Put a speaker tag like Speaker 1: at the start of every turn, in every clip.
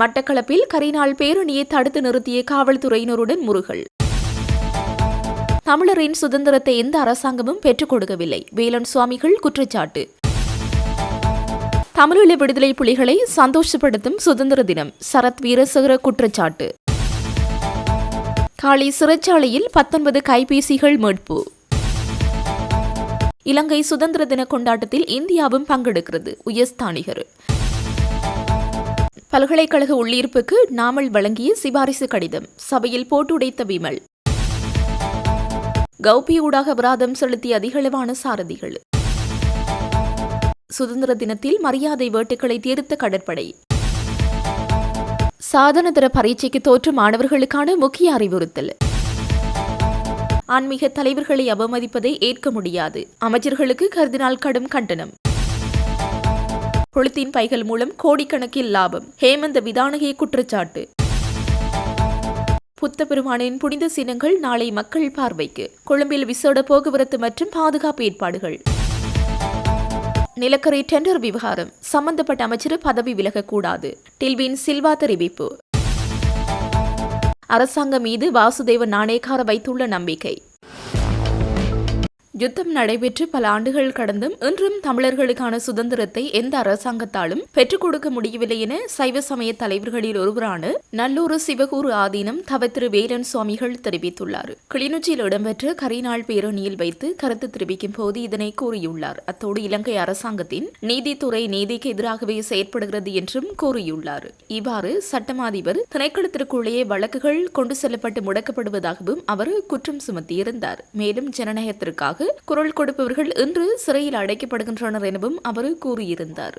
Speaker 1: மட்டக்களப்பில் கரிநாள் பேரணியை தடுத்து நிறுத்திய காவல்துறையினருடன் முருகல் தமிழரின் சுதந்திரத்தை எந்த அரசாங்கமும் பெற்றுக் கொடுக்கவில்லை. வேலன் சுவாமிகள் குற்றச்சாட்டு. தமிழீழ விடுதலை புலிகளை சந்தோஷப்படுத்தும் சுதந்திர தினம். சரத் வீரசகர குற்றச்சாட்டு. காளி சிறைச்சாலையில் பத்தொன்பது கைபேசிகள் மீட்பு. இலங்கை சுதந்திர தின கொண்டாட்டத்தில் இந்தியாவும் பங்கெடுக்கிறது. உயர்ஸ்தானிகர். பல்கலைக்கழக உள்ளீர்ப்புக்கு நாமல் வழங்கிய சிபாரிசு கடிதம். சபையில் போட்டுடைத்த விமல் கௌபி ஊடாக அபராதம் செலுத்திய அதிகளவான சாரதிகள். சுதந்திர தினத்தில் மரியாதை வேட்டுக்களை தீர்த்த கடற்படை. சாதனதர பரீட்சைக்கு தோற்று மாணவர்களுக்கான முக்கிய அறிவுறுத்தல். ஆன்மீக தலைவர்களை அவமதிப்பதை ஏற்க முடியாது. அமைச்சர்களுக்கு கருதினால் கடும் கண்டனம். கொளுத்தின் பைகள் மூலம் கோடிக்கணக்கில் லாபம். ஹேமந்த விதானகை குற்றச்சாட்டு. புத்த பெருமானின் புனித சின்னங்கள் நாளை மக்கள் பார்வைக்கு. கொழும்பில் விசேட போக்குவரத்து மற்றும் பாதுகாப்பு ஏற்பாடுகள். நிலக்கரி டெண்டர் விவகாரம். சம்பந்தப்பட்ட அமைச்சர் பதவி விலகக்கூடாது. டில்வின் சில்வா தெரிவிப்பு. அரசாங்கம் மீது வாசுதேவ நாணயக்கார வைத்துள்ள நம்பிக்கை. யுத்தம் நடைபெற்று பல ஆண்டுகள் கடந்தும் இன்றும் தமிழர்களுக்கான சுதந்திரத்தை எந்த அரசாங்கத்தாலும் பெற்றுக் கொடுக்க முடியவில்லை என சைவ சமய தலைவர்களில் ஒருவரான நல்லூர் சிவகூர் ஆதீனம் தவ திரு வேலன் சுவாமிகள் தெரிவித்துள்ளார். கிளிநொச்சியில் இடம்பெற்ற கரிநாள் பேரணியில் வைத்து கருத்து தெரிவிக்கும் போது இதனை கூறியுள்ளார். அத்தோடு இலங்கை அரசாங்கத்தின் நீதித்துறை நீதிக்கு எதிராகவே செயற்படுகிறது என்றும் கூறியுள்ளார். இவ்வாறு சட்டமாதிபர் திணைக்களத்திற்குள்ளேயே வழக்குகள் கொண்டு செல்லப்பட்டு முடக்கப்படுவதாகவும் அவர் குற்றம் சுமத்தியிருந்தார். மேலும் ஜனநாயகத்திற்காக குரல் கொடுப்பவர்கள் இன்று சிறையில் அடைக்கப்படுகின்றனர் எனவும் அவர் கூறியிருந்தார்.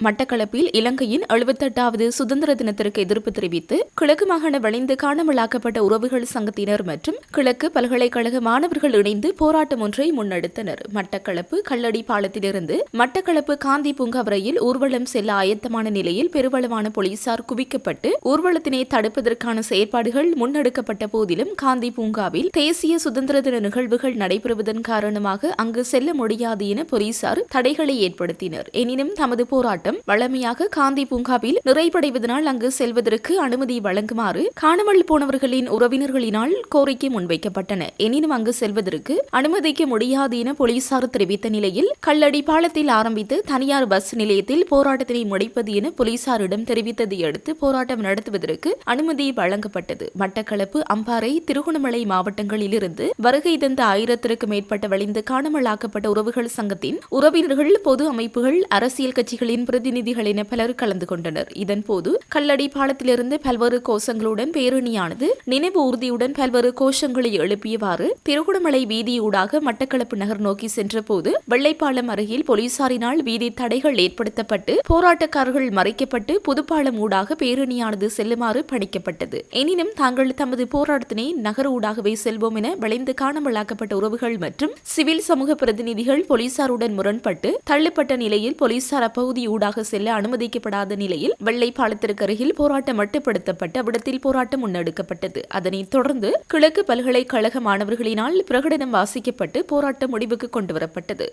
Speaker 1: மட்டக்களப்பில் இலங்கையின் எழுபத்தெட்டாவது சுதந்திர தினத்திற்கு எதிர்ப்பு தெரிவித்து கிழக்கு மாகாண வளைந்து காணாமலாக்கப்பட்ட உறவுகள் சங்கத்தினர் மற்றும் கிழக்கு பல்கலைக்கழக மாணவர்கள் இணைந்து போராட்டம் ஒன்றை முன்னெடுத்தனர். மட்டக்களப்பு கல்லடி பாலத்திலிருந்து மட்டக்களப்பு காந்தி பூங்கா வரையில் ஊர்வலம் செல்ல ஆயத்தமான நிலையில் பெருவளவான போலீசார் குவிக்கப்பட்டு ஊர்வலத்தினை தடுப்பதற்கான செயற்பாடுகள் முன்னெடுக்கப்பட்ட போதிலும் காந்தி பூங்காவில் தேசிய சுதந்திர தின நிகழ்வுகள் நடைபெறுவதன் காரணமாக அங்கு செல்ல முடியாது என போலீசார் தடைகளை ஏற்படுத்தினர். எனினும் தமது போராட்டம் போராட்டம் வழமையாக காந்தி பூங்காவில் நிறைவடைவதனால் அங்கு செல்வதற்கு அனுமதி வழங்குமாறு காணாமல் போனவர்களின் உறவினர்களினால் கோரிக்கை முன்வைக்கப்பட்டன. எனினும் அங்கு செல்வதற்கு அனுமதிக்க முடியாது என போலீசார் தெரிவித்த நிலையில் கல்லடி பாலத்தில் ஆரம்பித்து தனியார் பஸ் நிலையத்தில் போராட்டத்தினை முடிப்பது என போலீசாரிடம் தெரிவித்ததை அடுத்து போராட்டம் நடத்துவதற்கு அனுமதி வழங்கப்பட்டது. மட்டக்களப்பு அம்பாறை திருகோணமலை மாவட்டங்களில் இருந்து வருகை தந்த ஆயிரத்திற்கும் மேற்பட்ட வழிந்து காணாமலாக்கப்பட்ட உறவுகள் சங்கத்தின் உறவினர்கள் பொது அமைப்புகள் அரசியல் கட்சிகளின் பிரதிநிதிகள் என பலர் கலந்து கொண்டனர். இதன்போது கல்லடி பாலத்திலிருந்து பல்வேறு கோஷங்களுடன் பேரணியானது நினைவு ஊர்தியுடன் பல்வேறு கோஷங்களை எழுப்பியவாறு திருகுணமலை வீதியூடாக மட்டக்களப்பு நகர் நோக்கி சென்றபோது வெள்ளைப்பாலம் அருகில் போலீசாரினால் வீதி தடைகள் ஏற்படுத்தப்பட்டு போராட்டக்காரர்கள் மறைக்கப்பட்டு புதுப்பாலம் ஊடாக பேரணியானது செல்லுமாறு பணிக்கப்பட்டது. எனினும் தாங்கள் தமது போராட்டத்தினை நகர ஊடாகவே செல்வோம் என விளைந்து காணாமலாக்கப்பட்ட உறவுகள் மற்றும் சிவில் சமூக பிரதிநிதிகள் போலீசாருடன் முரண்பட்டு தள்ளப்பட்ட நிலையில் போலீசார் அப்பகுதி ஊடாக ஊடாக செல்ல அனுமதிக்கப்படாத நிலையில் வெள்ளைப்பாலத்திற்கு அருகில் போராட்டம் மட்டுப்படுத்தப்பட்டு அவ்விடத்தில் போராட்டம் முன்னெடுக்கப்பட்டது. அதனைத் தொடர்ந்து கிழக்கு பல்கலைக்கழக மாணவர்களினால் பிரகடனம் வாசிக்கப்பட்டு போராட்டம் முடிவுக்கு கொண்டுவரப்பட்டது.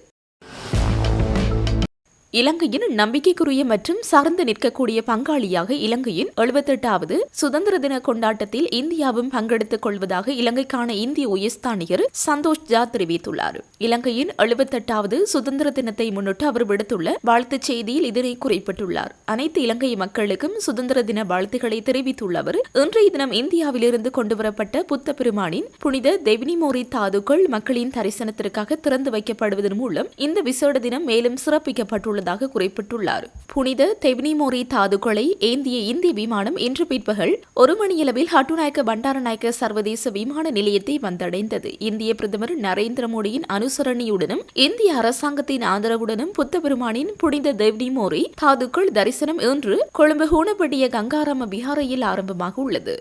Speaker 1: இலங்கையின் நம்பிக்கைக்குரிய மற்றும் சார்ந்து நிற்கக்கூடிய பங்காளியாக இலங்கையின் எழுபத்தெட்டாவது சுதந்திர தின கொண்டாட்டத்தில் இந்தியாவும் பங்கெடுத்துக் கொள்வதாக இலங்கைக்கான இந்திய உயர்ஸ்தானிகர் சந்தோஷ் ஜா தெரிவித்துள்ளார். இலங்கையின் எழுபத்தெட்டாவது சுதந்திர தினத்தை முன்னிட்டு அவர் விடுத்துள்ள வாழ்த்துச் செய்தியில் இதனை குறிப்பிட்டுள்ளார். அனைத்து இலங்கை மக்களுக்கும் சுதந்திர தின வாழ்த்துக்களை தெரிவித்துள்ள அவர் இன்றைய தினம் இந்தியாவிலிருந்து கொண்டுவரப்பட்ட புத்த பெருமானின் புனித தெவினிமோரி தாதுக்கள் மக்களின் தரிசனத்திற்காக திறந்து வைக்கப்படுவதன் மூலம் இந்த விசேட தினம் மேலும் சிறப்பிக்கப்பட்டுள்ளது. உள்ளதாக குறிப்பிட்டுள்ளார். புனித தெவினிமோரி தாதுக்களை ஏந்திய இந்திய விமானம் இன்று பிற்பகல் ஒரு மணியளவில் ஹட்டுநாயக்க பண்டாரநாயக்க சர்வதேச விமான நிலையத்தை வந்தடைந்தது. இந்திய பிரதமர் நரேந்திர மோடியின் அனுசரணையுடனும் இந்திய அரசாங்கத்தின் ஆதரவுடனும் புத்த பெருமானின் புனித தெவினிமோரி தாதுக்கள் தரிசனம் இன்று கொழும்பு ஹூனப்பட்டிய கங்காராம விஹாரையில் ஆரம்பமாக உள்ளது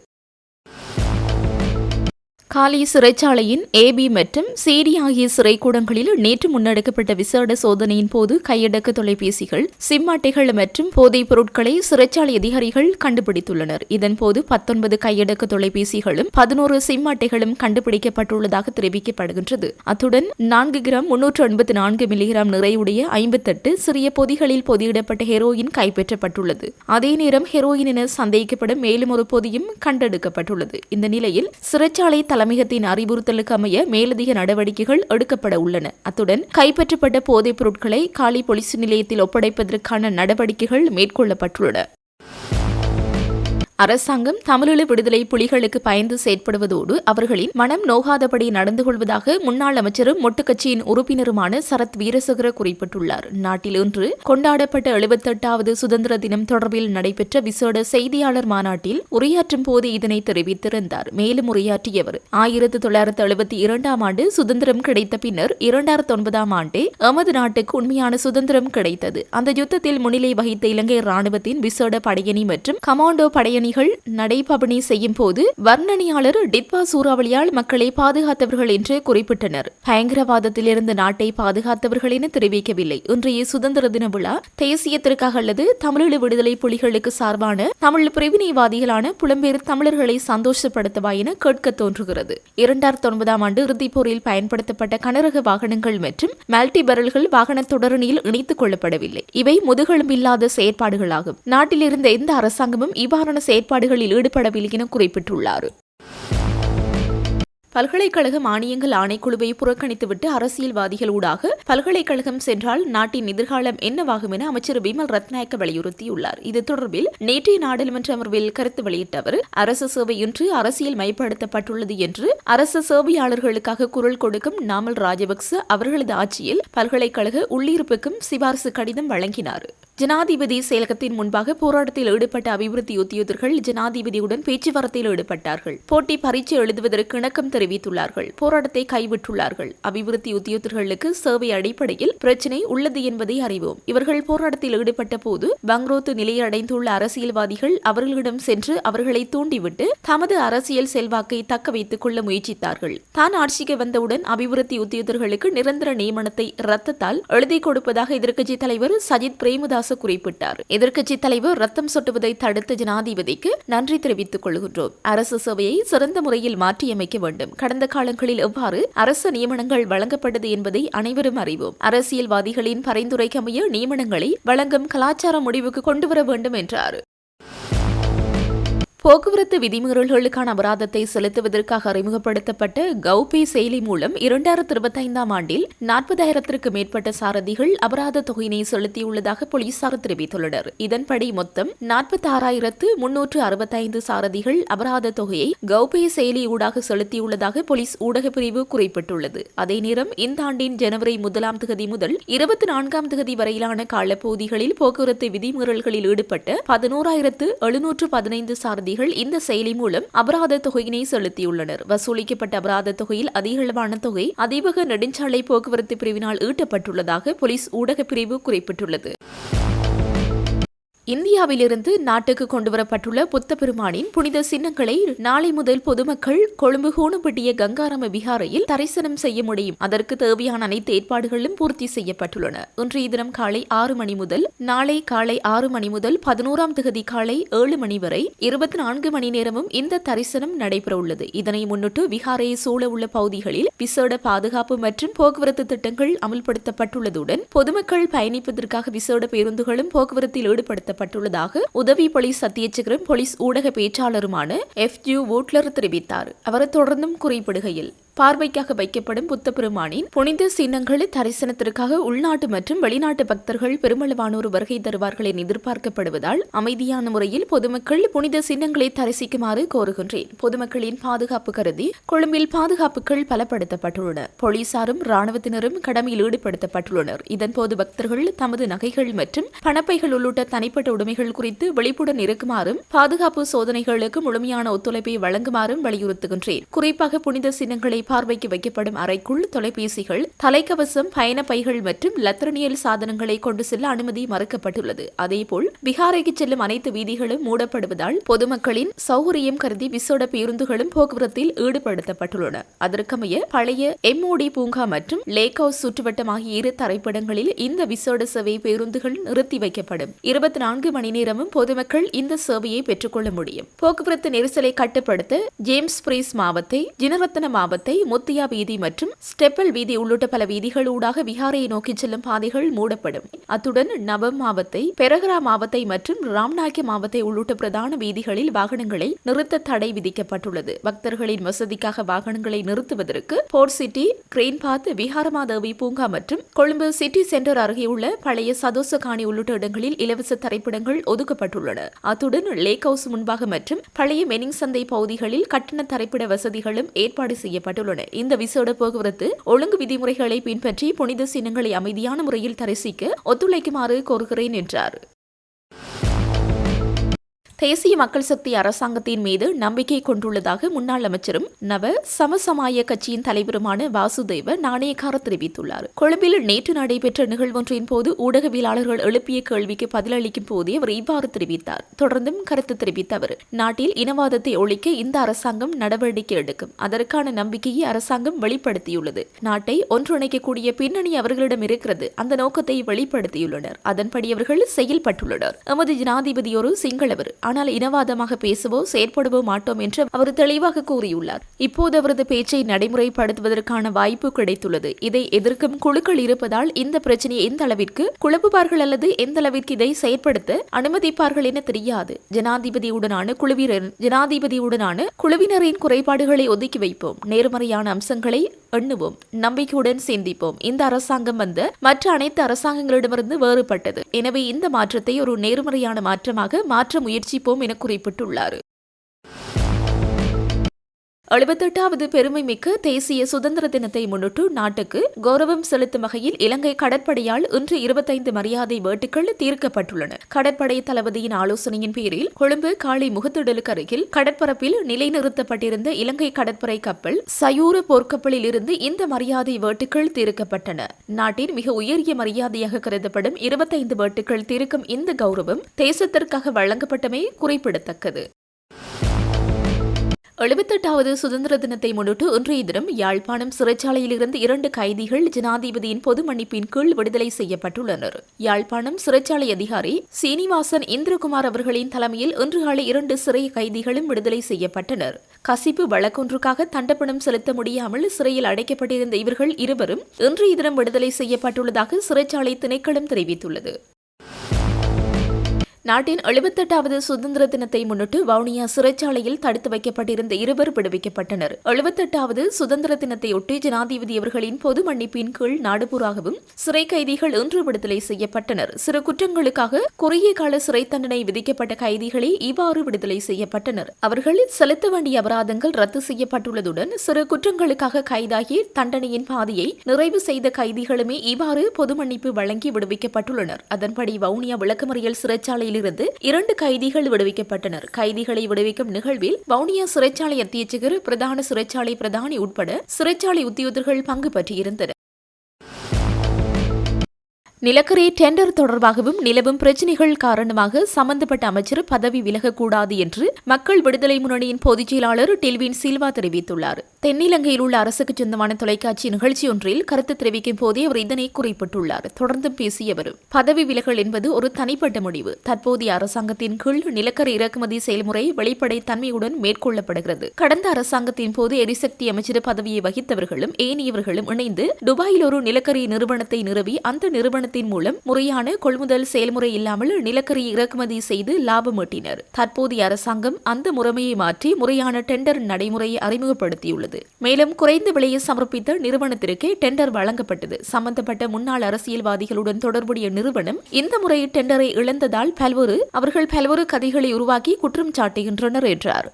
Speaker 1: காலி சிறைச்சாலையின் ஏபி மற்றும் சிடி ஆகிய சிறைக்கூடங்களில் நேற்று முன்னெடுக்கப்பட்ட விசேட சோதனையின் போது கையடக்க தொலைபேசிகள் சிம் அட்டைகள் மற்றும் போதைப் பொருட்களை சிறைச்சாலை அதிகாரிகள் கண்டுபிடித்துள்ளனர். இதன்போது பத்தொன்பது கையடக்க தொலைபேசிகளும் பதினோரு சிம் அட்டைகளும் கண்டுபிடிக்கப்பட்டுள்ளதாக தெரிவிக்கப்படுகின்றது. அத்துடன் நான்கு கிராம் முன்னூற்று எண்பத்தி நான்கு மில்லிகிராம் நிறையுடைய ஐம்பத்தெட்டு சிறிய பொதிகளில் பொதியிடப்பட்ட ஹெரோயின் கைப்பற்றப்பட்டுள்ளது. அதே நேரம் ஹெரோயின் என சந்தேகிக்கப்படும் மேலும் ஒரு பொதியும் கண்டெடுக்கப்பட்டுள்ளது. இந்த நிலையில் சிறைச்சாலை தலைமையகத்தின் அறிவுறுத்தலுக்கு அமைய மேலதிக நடவடிக்கைகள் எடுக்கப்பட உள்ளன. அத்துடன் கைப்பற்றப்பட்ட போதைப் பொருட்களை காலி பொலிஸ் நிலையத்தில் ஒப்படைப்பதற்கான நடவடிக்கைகள் மேற்கொள்ளப்பட்டுள்ளன. அரசாங்கம் தமிழீழ விடுதலை புலிகளுக்கு பயந்து செயற்படுவதோடு அவர்களின் மனம் நோகாதபடி நடந்து கொள்வதாக முன்னாள் அமைச்சரும் மொட்டுக்கட்சியின் உறுப்பினருமான சரத் வீரசகர குறிப்பிட்டுள்ளார். நாட்டில் இன்று கொண்டாடப்பட்ட எழுபத்தெட்டாவது சுதந்திர தினம் தொடர்பில் நடைபெற்ற விசேட செய்தியாளர் மாநாட்டில் உரையாற்றும் போது இதனை தெரிவித்திருந்தார். மேலும் உரையாற்றியவர் ஆயிரத்தி தொள்ளாயிரத்தி எழுபத்தி இரண்டாம் ஆண்டு சுதந்திரம் கிடைத்த பின்னர் இரண்டாயிரத்தி ஒன்பதாம் ஆண்டு எமது நாட்டுக்கு உண்மையான சுதந்திரம் கிடைத்தது. அந்த யுத்தத்தில் முன்னிலை வகித்த இலங்கை ராணுவத்தின் விசேட படையணி மற்றும் கமாண்டோ படையணி பணிகள் நடைபவனி செய்யும் போது வர்ணனையாளர் டிட்வா சூறாவளியால் மக்களை பாதுகாத்தவர்கள் என்று குறிப்பிட்டனர். பயங்கரவாதத்திலிருந்து நாட்டை பாதுகாத்தவர்கள் என தெரிவிக்கவில்லை. இன்றைய சுதந்திர தின விழா தேசியத்திற்காக அல்லது தமிழீழ விடுதலை புலிகளுக்கு சார்பான தமிழ் பிரிவினைவாதிகளான புலம்பெயர் தமிழர்களை சந்தோஷப்படுத்தவா என கேட்க தோன்றுகிறது. இரண்டாயிரத்தி ஒன்பதாம் ஆண்டு இறுதிப் போரில் பயன்படுத்தப்பட்ட கனரக வாகனங்கள் மற்றும் மல்டி பரல்கள் வாகன தொடரணியில் இணைத்துக் கொள்ளப்படவில்லை. இவை முதுகெலும்பில்லாத செயற்பாடுகளாகும். நாட்டிலிருந்த எந்த அரசாங்கமும் இவ்வாறான செயற்பாடுகளில் ஈடுபடவில்லை என குறிப்பிட்டுள்ளார். பல்கலைக்கழக மானியங்கள் ஆணைக்குழுவை புறக்கணித்துவிட்டு அரசியல்வாதிகள் ஊடாக பல்கலைக்கழகம் சென்றால் நாட்டின் எதிர்காலம் என்னவாகும் என அமைச்சர் விமல் ரத்நாயக்க வலியுறுத்தியுள்ளார். இது தொடர்பில் நேற்றைய நாடாளுமன்ற அமர்வில் கருத்து வெளியிட்ட அவர் அரசு சேவையின்றி அரசியல் மைப்படுத்தப்பட்டுள்ளது என்று அரசு சேவையாளர்களுக்காக குரல் கொடுக்கும் நாமல் ராஜபக்ச அவர்களது ஆட்சியில் பல்கலைக்கழக உள்ளிருப்புக்கும் சிபாரசு கடிதம் வழங்கினார். ஜனாதிபதி செயலகத்தின் முன்பாக போராட்டத்தில் ஈடுபட்ட அபிவிருத்தி உத்தியோகர்கள் ஜனாதிபதியுடன் பேச்சுவார்த்தையில் ஈடுபட்டார்கள். போட்டி பரீட்சை எழுதுவதற்கு இணக்கம் தெரிவித்துள்ளார்கள். போராட்டத்தை கைவிட்டுள்ளார்கள். அபிவிருத்தி உத்தியோகர்களுக்கு சேவை அடிப்படையில் பிரச்சினை உள்ளது என்பதை அறிவோம். இவர்கள் போராட்டத்தில் ஈடுபட்ட போது பங்ரோத்து நிலையை அடைந்துள்ள அரசியல்வாதிகள் அவர்களிடம் சென்று அவர்களை தூண்டிவிட்டு தமது அரசியல் செல்வாக்கை தக்க வைத்துக் கொள்ள முயற்சித்தார்கள். தான் ஆட்சிக்கு வந்தவுடன் அபிவிருத்தி உத்தியோகர்களுக்கு நிரந்தர நியமனத்தை ரத்தத்தால் எழுதி கொடுப்பதாக எதிர்க்கட்சி தலைவர் சஜித் பிரேமதாச குறிப்பிட்டார். எதிர்க்கட்சி தலைவர் ரத்தம் சொட்டுவதை தடுத்த ஜனாதிபதிக்கு நன்றி தெரிவித்துக் கொள்கின்றோம். அரசு சேவையை சிறந்த முறையில் மாற்றியமைக்க வேண்டும். கடந்த காலங்களில் எவ்வாறு அரசு நியமனங்கள் வழங்கப்பட்டது என்பதை அனைவரும் அறிவோம். அரசியல்வாதிகளின் பரிந்துரைக்கமைய நியமனங்களை வழங்கும் கலாச்சார முடிவுக்கு கொண்டுவர வேண்டும் என்றார். போக்குவரத்து விதிமீறல்களுக்கான அபராதத்தை செலுத்துவதற்காக அறிமுகப்படுத்தப்பட்ட கௌபே செயலி மூலம் இரண்டாயிரத்தி இருபத்தைந்தாம் ஆண்டில் நாற்பதாயிரத்திற்கு மேற்பட்ட சாரதிகள் அபராத தொகையினை செலுத்தியுள்ளதாக போலீசார் தெரிவித்துள்ளனர். இதன்படி மொத்தம் நாற்பத்தாறாயிரத்து முன்னூற்று அறுபத்தைந்து சாரதிகள் அபராத தொகையை கௌபே செயலி ஊடாக செலுத்தியுள்ளதாக போலீஸ் ஊடக பிரிவு குறிப்பிட்டுள்ளது. அதே நேரம் இந்த ஆண்டின் ஜனவரி முதலாம் தேதி முதல் இருபத்தி நான்காம் தேதி வரையிலான காலப்பகுதிகளில் போக்குவரத்து விதிமீறல்களில் ஈடுபட்ட பதினோராயிரத்து எழுநூற்று பதினைந்து சாரதி சாரதிகள் இந்த செயலி மூலம் அபராத தொகையினை செலுத்தியுள்ளனர். வசூலிக்கப்பட்ட அபராத தொகையில் அதிகளவான தொகை அதிபக நெடுஞ்சாலை போக்குவரத்து பிரிவினால் ஈட்டப்பட்டுள்ளதாக போலீஸ் ஊடக பிரிவு குறிப்பிட்டுள்ளது. இந்தியாவிலிருந்து நாட்டுக்கு கொண்டுவரப்பட்டுள்ள புத்த பெருமானின் புனித சின்னங்களை நாளை முதல் பொதுமக்கள் கொழும்பு கூணுப்பட்டிய கங்காராம விகாரையில் தரிசனம் செய்ய முடியும். அதற்கு தேவையான அனைத்து ஏற்பாடுகளும் பூர்த்தி செய்யப்பட்டுள்ளன. இன்றைய தினம் காலை ஆறு மணி முதல் நாளை காலை ஆறு மணி முதல் பதினோராம் தேதி காலை ஏழு மணி வரை இருபத்தி நான்கு மணி நேரமும் இந்த தரிசனம் நடைபெற உள்ளது. இதனை முன்னிட்டு விகாரையை சூழ உள்ள பகுதிகளில் விசேட பாதுகாப்பு மற்றும் போக்குவரத்து திட்டங்கள் அமல்படுத்தப்பட்டுள்ளதுடன் பொதுமக்கள் பயணிப்பதற்காக விசேட பேருந்துகளும் போக்குவரத்தில் ஈடுபடுத்த செய்யப்பட்டுள்ளதாக உதவி போலீஸ் அத்தியட்சகரும் போலீஸ் ஊடக பேச்சாளருமான எஃப் ஜூ வூட்லர் தெரிவித்தார். அவர் தொடர்ந்தும் குறிப்பிடுகையில் பார்வைக்காக வைக்கப்படும் புத்த பெருமானின் புனித சின்னங்கள் தரிசனத்திற்காக உள்நாட்டு மற்றும் வெளிநாட்டு பக்தர்கள் பெருமளவானோர் வருகை தருவார்கள் என எதிர்பார்க்கப்படுவதால் அமைதியான முறையில் பொதுமக்கள் புனித சின்னங்களை தரிசிக்குமாறு கோருகின்றேன். பொதுமக்களின் பாதுகாப்பு கருதி கொழும்பில் பாதுகாப்புகள் பலப்படுத்தப்பட்டுள்ளன. போலீசாரும் ராணுவத்தினரும் கடமையில் ஈடுபடுத்தப்பட்டுள்ளனர். இதன்போது பக்தர்கள் தமது நகைகள் மற்றும் பணப்பைகள் உள்ளிட்ட தனிப்பட்ட உடைமைகள் குறித்து விழிப்புடன் இருக்குமாறும் பாதுகாப்பு சோதனைகளுக்கு முழுமையான ஒத்துழைப்பை வழங்குமாறும் வலியுறுத்துகின்றேன். குறிப்பாக புனித சின்னங்களை மேற்பார்வைக்கு வைக்கப்படும் அறைக்குள் தொலைபேசிகள் தலைக்கவசம் பயண பைகள் மற்றும் லத்திரனியல் சாதனங்களை கொண்டு செல்ல அனுமதி மறுக்கப்பட்டுள்ளது. அதேபோல் பிகாரைக்கு செல்லும் அனைத்து வீதிகளும் மூடப்படுவதால் பொதுமக்களின் சௌகரியம் கருதி விசோட பேருந்துகளும் போக்குவரத்தில் ஈடுபடுத்தப்பட்டுள்ளன. அதற்கமைய பழைய எம்ஓடி பூங்கா மற்றும் லேக் ஹவுஸ் சுற்றுவட்டம் ஆகிய இரு தரைப்படங்களில் இந்த விசோட சேவை பேருந்துகள் நிறுத்தி வைக்கப்படும். இருபத்தி நான்கு மணி நேரமும் பொதுமக்கள் இந்த சேவையை பெற்றுக்கொள்ள முடியும். போக்குவரத்து நெரிசலை கட்டுப்படுத்த ஜேம்ஸ் பிரீஸ் மாவத்தை ஜினரத்ன மாவத்தை பாதை முத்தியா வீதி மற்றும் ஸ்டெப்பல் வீதி உள்ளிட்ட பல வீதிகளூடாக விஹாரையை நோக்கி செல்லும் பாதைகள் மூடப்படும். அத்துடன் நவம் மாவத்தை பெரகரா மாவத்தை மற்றும் ராம்நாயக்க மாவத்தை உள்ளிட்ட பிரதான வீதிகளில் வாகனங்களை நிறுத்த தடை விதிக்கப்பட்டுள்ளது. பக்தர்களின் வசதிக்காக வாகனங்களை நிறுத்துவதற்கு போர்ட் சிட்டி கிரெயின்பாத் விஹாரமாதேவி பூங்கா மற்றும் கொழும்பு சிட்டி சென்டர் அருகே உள்ள பழைய சதோசகாணி உள்ளிட்ட இடங்களில் இலவச தரைப்படங்கள் ஒதுக்கப்பட்டுள்ளன. அத்துடன் லேக் ஹவுஸ் முன்பாக மற்றும் பழைய மெனிங் சந்தை பகுதிகளில் கட்டண தரைப்பட வசதிகளும் ஏற்பாடு செய்யப்பட்டு செய்யப்பட்டுள்ளன இந்த விசேட போக்குவரத்து ஒழுங்கு விதிமுறைகளை பின்பற்றி புனித சின்னங்களை அமைதியான முறையில் தரிசிக்க ஒத்துழைக்குமாறு கோருகிறேன் என்றார். தேசிய மக்கள் சக்தி அரசாங்கத்தின் மீது நம்பிக்கை கொண்டுள்ளதாக முன்னாள் அமைச்சரும் நவ சமசமாய கட்சியின் தலைவருமான வாசுதேவ நாணயக்கார தெரிவித்துள்ளார். கொழும்பில் நேற்று நடைபெற்ற நிகழ்வொன்றின் போது ஊடகவியலாளர்கள் எழுப்பிய கேள்விக்கு பதிலளிக்கும் போதே அவர் இவ்வாறு தெரிவித்தார். தொடர்ந்தும் கருத்து தெரிவித்த அவர் நாட்டில் இனவாதத்தை ஒழிக்க இந்த அரசாங்கம் நடவடிக்கை எடுக்கும். அதற்கான நம்பிக்கையை அரசாங்கம் வெளிப்படுத்தியுள்ளது. நாட்டை ஒன்றிணைக்கக்கூடிய பின்னணி அவர்களிடம் இருக்கிறது. அந்த நோக்கத்தை வெளிப்படுத்தியுள்ளனர். அதன்படி அவர்கள் செயல்பட்டுள்ளனர். எமது ஜனாதிபதி ஒரு சிங்களவர் ஆனால் இனவாதமாக பேசவோ செயற்படவோ மாட்டோம் என்று அவர் தெளிவாக கூறியுள்ளார். இப்போது அவரது பேச்சை நடைமுறைப்படுத்துவதற்கான வாய்ப்பு கிடைத்துள்ளது. இதை எதிர்க்கும் குழுக்கள் இருப்பதால் இந்த பிரச்சனையை எந்த அளவிற்கு குழப்புவார்கள் அல்லது எந்த அளவிற்கு இதை செயற்படுத்த அனுமதிப்பார்கள் என தெரியாது. ஜனாதிபதியுடனான குழுவினர் ஜனாதிபதியுடனான குழுவினரின் குறைபாடுகளை ஒதுக்கி வைப்போம். நேர்மறையான அம்சங்களை எண்ணுவோம். நம்பிக்கையுடன் சிந்திப்போம். இந்த அரசாங்கம் வந்த மற்ற அனைத்து அரசாங்கங்களிடமிருந்து வேறுபட்டது. எனவே இந்த மாற்றத்தை ஒரு நேர்மறையான மாற்றமாக மாற்ற முயற்சி முயற்சிப்போம் என குறிப்பிட்டுள்ளார். எழுபத்தெட்டாவது பெருமை மிக்க தேசிய சுதந்திர தினத்தை முன்னிட்டு நாட்டுக்கு கௌரவம் செலுத்தும் வகையில் இலங்கை கடற்படையால் இன்று இருபத்தைந்து மரியாதை வேட்டுக்கள் தீர்க்கப்பட்டுள்ளன. கடற்படை தளபதியின் ஆலோசனையின் பேரில் கொழும்பு காளி முகத்திடலுக்கு அருகில் கடற்பரப்பில் நிலைநிறுத்தப்பட்டிருந்த இலங்கை கடற்படை கப்பல் சயூர போர்க்கப்பலில் இருந்து இந்த மரியாதை வேட்டுக்கள் தீர்க்கப்பட்டன. நாட்டின் மிக உயரிய மரியாதையாக கருதப்படும் இருபத்தைந்து வேட்டுக்கள் தீர்க்கும் இந்த கௌரவம் தேசத்திற்காக வழங்கப்பட்டமை குறிப்பிடத்தக்கது. எழுபத்தெட்டாவது சுதந்திர தினத்தை முன்னிட்டு இன்றைய தினம் யாழ்ப்பாணம் சிறைச்சாலையிலிருந்து இரண்டு கைதிகள் ஜனாதிபதியின் பொது மன்னிப்பின் கீழ் விடுதலை செய்யப்பட்டுள்ளனர். யாழ்ப்பாணம் சிறைச்சாலை அதிகாரி சீனிவாசன் இந்திரகுமார் அவர்களின் தலைமையில் இன்று காலை இரண்டு சிறை கைதிகளும் விடுதலை செய்யப்பட்டனர். கசிப்பு வழக்கொன்றுக்காக தண்டப்பணம் செலுத்த முடியாமல் சிறையில் அடைக்கப்பட்டிருந்த இவர்கள் இருவரும் இன்றைய தினம் விடுதலை செய்யப்பட்டுள்ளதாக சிறைச்சாலை திணைக்களம் தெரிவித்துள்ளது. நாட்டின் எழுபத்தெட்டாவது சுதந்திர தினத்தை முன்னிட்டு வவுனியா சிறைச்சாலையில் தடுத்து வைக்கப்பட்டிருந்த இருவர் விடுவிக்கப்பட்டனர். எழுபத்தெட்டாவது சுதந்திர தினத்தையொட்டி ஜனாதிபதி அவர்களின் பொது மன்னிப்பின் கீழ் நாடுபூராகவும் சிறை கைதிகள் இன்று விடுதலை செய்யப்பட்டனர். சிறு குற்றங்களுக்காக குறுகிய கால சிறை தண்டனை விதிக்கப்பட்ட கைதிகளே இவ்வாறு விடுதலை செய்யப்பட்டனர். அவர்கள் செலுத்த வேண்டிய அபராதங்கள் ரத்து செய்யப்பட்டுள்ளதுடன் சிறு குற்றங்களுக்காக கைதாகி தண்டனையின் பாதியை நிறைவு செய்த கைதிகளுமே இவ்வாறு பொது மன்னிப்பு வழங்கி விடுவிக்கப்பட்டுள்ளனர். அதன்படி வவுனியா விளக்கமறியல் சிறைச்சாலையில் சிறையிலிருந்து இரண்டு கைதிகள் விடுவிக்கப்பட்டனர். கைதிகளை விடுவிக்கும் நிகழ்வில் வவுனியா சிறைச்சாலை அத்தியட்சகர் பிரதான சிறைச்சாலை பிரதானி உட்பட சிறைச்சாலை உத்தியோகர்கள் பங்கு பற்றியிருந்தனர் நிலக்கரி டெண்டர் தொடர்பாகவும் நிலவும் பிரச்சினைகள் காரணமாக சம்பந்தப்பட்ட அமைச்சர் பதவி விலகக்கூடாது என்று மக்கள் விடுதலை முன்னணியின் பொதுச் செயலாளர் டில்வின் சில்வா தெரிவித்துள்ளார். தென்னிலங்கையில் உள்ள அரசுக்கு சொந்தமான தொலைக்காட்சி நிகழ்ச்சி ஒன்றில் கருத்து தெரிவிக்கும் போதே அவர் இதனை குறிப்பிட்டுள்ளார். தொடர்ந்து பேசிய அவர் பதவி விலகல் என்பது ஒரு தனிப்பட்ட முடிவு. தற்போதைய அரசாங்கத்தின் கீழ் நிலக்கரி இறக்குமதி செயல்முறை வெளிப்படை தன்மையுடன் மேற்கொள்ளப்படுகிறது. கடந்த அரசாங்கத்தின் போது எரிசக்தி அமைச்சர் பதவியை வகித்தவர்களும் ஏனையவர்களும் இணைந்து துபாயில் ஒரு நிலக்கரி நிறுவனத்தை நிறுவி அந்த நிறுவனத்தின் மூலம் முறையான கொள்முதல் செயல்முறை இல்லாமல் நிலக்கரி இறக்குமதி செய்து லாபம் ஈட்டினர். தற்போதைய அரசாங்கம் அந்த முறைமையை மாற்றி முறையான டெண்டர் நடைமுறையை அறிமுகப்படுத்தியுள்ளது. மேலும் குறைந்த விலையை சமர்ப்பித்த நிறுவனத்திற்கே டெண்டர் வழங்கப்பட்டது. சம்பந்தப்பட்ட முன்னாள் அரசியல்வாதிகளுடன் தொடர்புடைய நிறுவனம் இந்த முறை டெண்டரை இழந்ததால் பல்வேறு அவர்கள் பல்வேறு கதைகளை உருவாக்கி குற்றம் சாட்டுகின்றனர் என்றார்.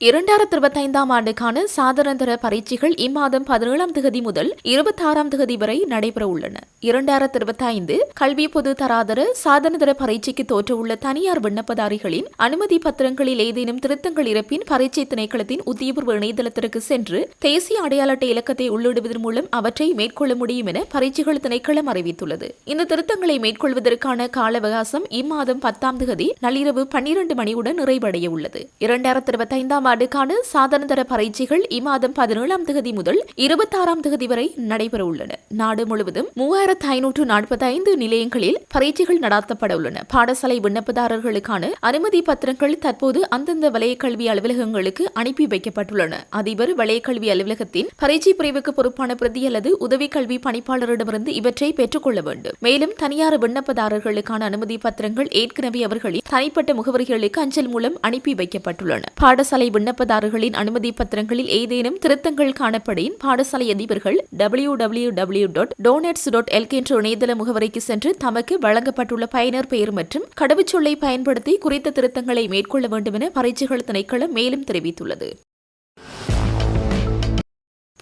Speaker 1: இரண்டாயிரத்தி இருபத்தைந்தாம் ஆண்டுக்கான சாதாரண பரீட்சைகள் இம்மாதம் பதினேழாம் தேதி முதல் இருபத்தாறாம் தேதி வரை நடைபெற உள்ளன இரண்டாயிரத்தி இருபத்தி ஐந்து கல்வி பொது தராதர சாதனதர பரீட்சைக்கு தோற்றவுள்ள தனியார் விண்ணப்பதாரிகளின் அனுமதி பத்திரங்களில் ஏதேனும் திருத்தங்கள் இருப்பின் பரீட்சை திணைக்களத்தின் உத்தியபூர்வ இணையதளத்திற்கு சென்று தேசிய அடையாள அட்டை இலக்கத்தை உள்ளிடுவதன் மூலம் அவற்றை மேற்கொள்ள முடியும் என பரீட்சைகள் திணைக்களம் அறிவித்துள்ளது. இந்த திருத்தங்களை மேற்கொள்வதற்கான கால அவகாசம் இம்மாதம் பத்தாம் தேதி நள்ளிரவு பன்னிரண்டு மணியுடன் நிறைவடைய உள்ளது இரண்டாயிரத்தி இருபத்தைந்தாம் ஆண்டுக்கான சாதனதர பரீட்சைகள் இம்மாதம் பதினேழாம் தேதி முதல் இருபத்தாறாம் தேதி வரை நடைபெற உள்ளன நாடு முழுவதும் மூவாயிரத்து ஐநூற்று நாற்பத்தி ஐந்து நிலையங்களில் பரீட்சைகள் நடத்தப்பட உள்ளன பாடசாலை விண்ணப்பதாரர்களுக்கான அனுமதி பத்திரங்கள் தற்போது அந்தந்த வலயக்கல்வி கல்வி அலுவலகங்களுக்கு அனுப்பி வைக்கப்பட்டுள்ளன அதிபர் வலயக்கல்வி அலுவலகத்தின் பரீட்சை பிரிவுக்கு பொறுப்பான பிரதி அல்லது உதவி கல்வி பணிப்பாளரிடமிருந்து இவற்றை பெற்றுக்கொள்ள வேண்டும் மேலும் தனியார் விண்ணப்பதாரர்களுக்கான அனுமதி பத்திரங்கள் ஏற்கனவே அவர்களின் தனிப்பட்ட முகவரிகளுக்கு அஞ்சல் மூலம் அனுப்பி வைக்கப்பட்டுள்ளன பாடசாலை விண்ணப்பதாரர்களின் அனுமதி பத்திரங்களில் ஏதேனும் திருத்தங்கள் காணப்படின் பாடசாலை அதிபர்கள் W W W dot doenets dot LK என்ற இணையதள முகவரிக்கு சென்று தமக்கு வழங்கப்பட்டுள்ள பயனர் பெயர் மற்றும் கடவுச்சொல்லை பயன்படுத்தி குறித்த திருத்தங்களை மேற்கொள்ள வேண்டும் என பரீட்சைகள் திணைக்களம் மேலும் தெரிவித்துள்ளது.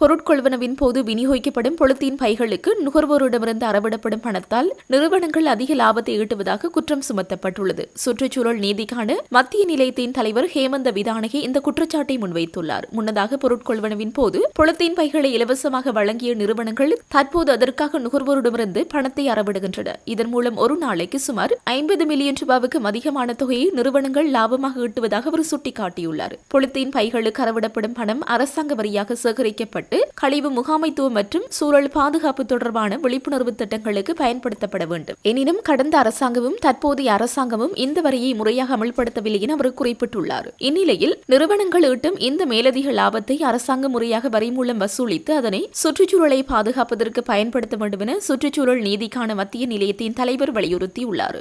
Speaker 1: பொருட்கொள்வனவின் போது விநியோகிக்கப்படும் பொலித்தீன் பைகளுக்கு நுகர்வோரிடமிருந்து அறவிடப்படும் பணத்தால் நிறுவனங்கள் அதிக லாபத்தை ஈட்டுவதாக குற்றம் சுமத்தப்பட்டுள்ளது. சுற்றுச்சூழல் நீதிக்கான மத்திய நிலையத்தின் தலைவர் ஹேமந்த விதானகி இந்த குற்றச்சாட்டை முன்வைத்துள்ளார். முன்னதாக பொருட்கொள்வனவின் போது பொலித்தீன் பைகளை இலவசமாக வழங்கிய நிறுவனங்கள் தற்போது அதற்காக நுகர்வோரிடமிருந்து பணத்தை அறவிடுகின்றன. இதன் மூலம் ஒரு நாளைக்கு சுமார் ஐம்பது மில்லியன் ரூபாவுக்கும் அதிகமான தொகையை நிறுவனங்கள் லாபமாக ஈட்டுவதாக அவர் சுட்டிக்காட்டியுள்ளார். பொலித்தீன் பைகளுக்கு அறவிடப்படும் பணம் அரசாங்க வரியாக சேகரிக்கப்பட்டு செயல்பட்டு கழிவு முகாமைத்துவம் மற்றும் சூழல் பாதுகாப்பு தொடர்பான விழிப்புணர்வு திட்டங்களுக்கு பயன்படுத்தப்பட வேண்டும். எனினும் கடந்த அரசாங்கமும் தற்போதைய அரசாங்கமும் இந்த வரியை முறையாக அமல்படுத்தவில்லை என அவர் குறிப்பிட்டுள்ளார். இந்நிலையில் நிறுவனங்கள் ஈட்டும் இந்த மேலதிக லாபத்தை அரசாங்கம் முறையாக வரி மூலம் வசூலித்து அதனை சுற்றுச்சூழலை பாதுகாப்பதற்கு பயன்படுத்த வேண்டும் என சுற்றுச்சூழல் நீதிக்கான மத்திய நிலையத்தின் தலைவர் வலியுறுத்தியுள்ளார்.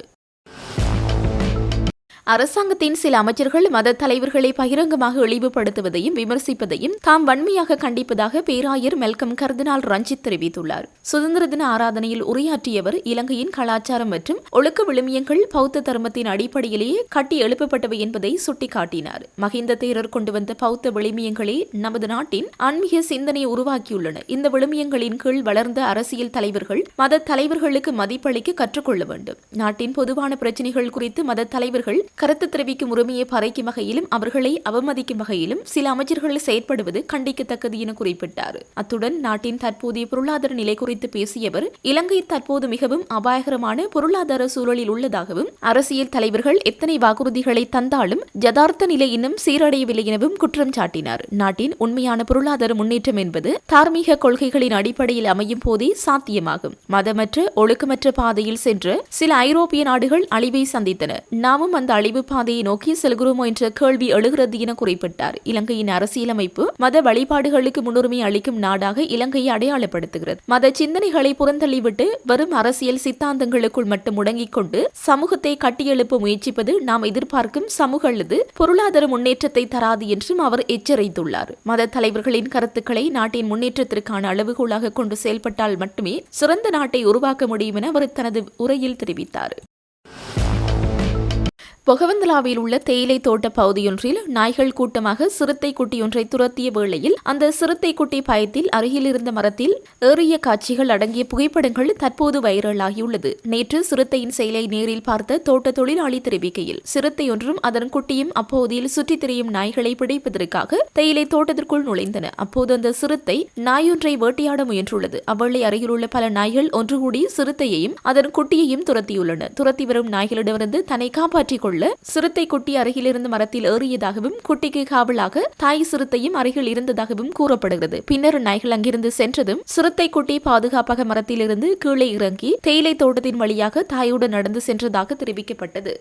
Speaker 1: அரசாங்கத்தின் சில அமைச்சர்கள் மத தலைவர்களை பகிரங்கமாக இழிவுபடுத்துவதையும் விமர்சிப்பதையும் தாம் வன்மையாக கண்டிப்பதாக பேராயர் மெல்கம் கர்தினால் ரஞ்சித் தெரிவித்துள்ளார். சுதந்திர தின ஆராதனையில் உரையாற்றியவர் இலங்கையின் கலாச்சாரம் மற்றும் ஒழுக்க விழுமியங்கள் பௌத்த தர்மத்தின் அடிப்படையிலேயே கட்டி எழுப்பப்பட்டவை என்பதை சுட்டிக்காட்டினார். மஹிந்த தேரர் கொண்டு வந்த பௌத்த விழுமியங்களே நமது நாட்டின் ஆன்மீக சிந்தனையை உருவாக்கியுள்ளன. இந்த விழுமியங்களின் கீழ் வளர்ந்த அரசியல் தலைவர்கள் மத தலைவர்களுக்கு மதிப்பளிக்க கற்றுக்கொள்ள வேண்டும். நாட்டின் பொதுவான பிரச்சனைகள் குறித்து மத தலைவர்கள் கருத்து தெரிவிக்கும் உரிமையை பறைக்கும் வகையிலும் அவர்களை அவமதிக்கும் வகையிலும் சில அமைச்சர்கள் செயற்படுவது கண்டிக்கத்தக்கது என குறிப்பிட்டார். அத்துடன் நாட்டின் தற்போதைய பொருளாதார நிலை குறித்து பேசியவர் இலங்கை தற்போது மிகவும் அபாயகரமான பொருளாதார சூழலில் உள்ளதாகவும் அரசியல் தலைவர்கள் எத்தனை வாக்குறுதிகளை தந்தாலும் ஜதார்த்த நிலை இன்னும் சீரடையவில்லை எனவும் குற்றம் சாட்டினார். நாட்டின் உண்மையான பொருளாதார முன்னேற்றம் என்பது தார்மீக கொள்கைகளின் அடிப்படையில் அமையும் போதே சாத்தியமாகும். மதமற்ற ஒழுக்கமற்ற பாதையில் சென்று சில ஐரோப்பிய நாடுகள் அழிவை சந்தித்தன. நாமும் அந்த அழிவு பாதையை நோக்கி செல்கிறோமோ என்ற கேள்வி எழுகிறது என குறிப்பிட்டார். இலங்கையின் அரசியலமைப்பு மத வழிபாடுகளுக்கு முன்னுரிமை அளிக்கும் நாடாக இலங்கையை அடையாளப்படுத்துகிறது. மத சிந்தனைகளை புறந்தள்ளிவிட்டு வரும் அரசியல் சித்தாந்தங்களுக்குள் மட்டும் முடங்கிக் கொண்டு சமூகத்தை கட்டியெழுப்ப முயற்சிப்பது நாம் எதிர்பார்க்கும் சமூக அல்லது பொருளாதார முன்னேற்றத்தை தராது என்றும் அவர் எச்சரித்துள்ளார். மத தலைவர்களின் கருத்துக்களை நாட்டின் முன்னேற்றத்திற்கான அளவுகோலாக கொண்டு செயல்பட்டால் மட்டுமே சிறந்த நாட்டை உருவாக்க முடியும் என அவர் தனது உரையில் தெரிவித்தார். பொகவந்தலாவில் உள்ள தேயிலை தோட்ட பகுதியொன்றில் நாய்கள் கூட்டமாக சிறுத்தை குட்டியொன்றை துரத்திய வேளையில் அந்த சிறுத்தை குட்டி பயத்தில் அருகில் இருந்த மரத்தில் ஏறிய காட்சிகள் அடங்கிய புகைப்படங்கள் தற்போது வைரலாகியுள்ளது. நேற்று சிறுத்தையின் செயலை நேரில் பார்த்த தோட்ட தொழிலாளி தெரிவிக்கையில் சிறுத்தை ஒன்றும் அதன் குட்டியும் அப்பகுதியில் சுற்றித் திரியும் நாய்களை பிடிப்பதற்காக தேயிலை தோட்டத்திற்குள் நுழைந்தன. அப்போது அந்த சிறுத்தை நாயொன்றை வேட்டையாட முயன்றுள்ளது. அவ்வளை அருகிலுள்ள பல நாய்கள் ஒன்று கூடி சிறுத்தையையும் அதன் குட்டியையும் துரத்தியுள்ளன. துரத்தி வரும் நாய்களிடமிருந்து தன்னை காப்பாற்றிக் கொள்ள உள்ள சிறுத்தை குட்டி அருகிலிருந்து மரத்தில் ஏறியதாகவும் குட்டிக்கு காவலாக தாய் சிறுத்தையும் அருகில் இருந்ததாகவும் கூறப்படுகிறது. பின்னர் நாய்கள் அங்கிருந்து சென்றதும் சிறுத்தை குட்டி பாதுகாப்பாக மரத்திலிருந்து கீழே இறங்கி தேயிலை தோட்டத்தின் வழியாக தாயுடன் நடந்து சென்றதாக தெரிவிக்கப்பட்டது.